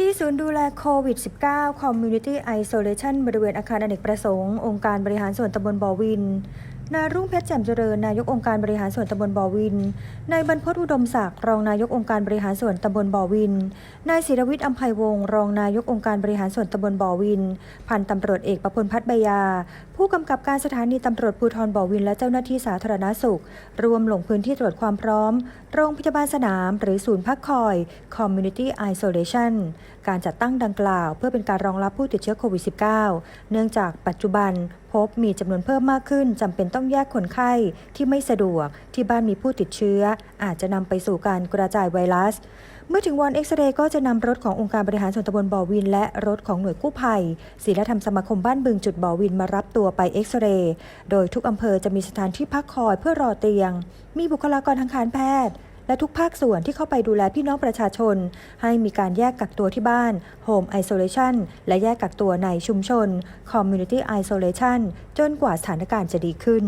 ที่ศูนย์ดูแลโควิด -19 Community Isolation บริเวณอาคารอเนกประสงค์ องค์การบริหารส่วนตำบลบ่อวินนายรุ่งเพชรแจ่มเจริญนายกองค์การบริหารส่วนตำบลบ่อวิน นายบรรพตอุดมศักดิ์รองนายกองค์การบริหารส่วนตำบลบ่อวิน นายศิรวิทย์อัมภัยวงศ์รองนายกองค์การบริหารส่วนตำบลบ่อวิน พันตำรวจเอกประพลพัฒน์ใบยา ผู้กำกับการสถานีตำรวจภูธรบ่อวิน และเจ้าหน้าที่สาธารณสุข รวมลงพื้นที่ตรวจความพร้อม โรงพยาบาลสนาม หรือศูนย์พักคอย Community Isolation การจัดตั้งดังกล่าว เพื่อเป็นการรองรับผู้ติดเชื้อโควิด -19 เนื่องจากปัจจุบัน พบมีจำนวนเพิ่มมากขึ้นจำเป็นต้องแยกคนไข้ที่ไม่สะดวก ที่บ้านมีผู้ติดเชื้อ อาจจะนำไปสู่การกระจายไวรัส เมื่อถึงวันเอ็กซเรย์ก็จะนำรถขององค์การบริหารส่วนตำบลบ่อวิน และรถของหน่วยกู้ภัยศิลธรรมสมาคมบ้านบึงจุดบ่อวินมารับตัวไปเอ็กซเรย์โดยทุกอำเภอจะมีสถานที่พักคอยเพื่อรอเตียง มีบุคลากรทางการแพทย์ และทุกภาคส่วนที่เข้าไปดูแลพี่น้องประชาชน ให้มีการแยกกักตัวที่บ้าน Home Isolation และแยกกักตัวในชุมชน Community Isolation จนกว่าสถานการณ์จะดีขึ้น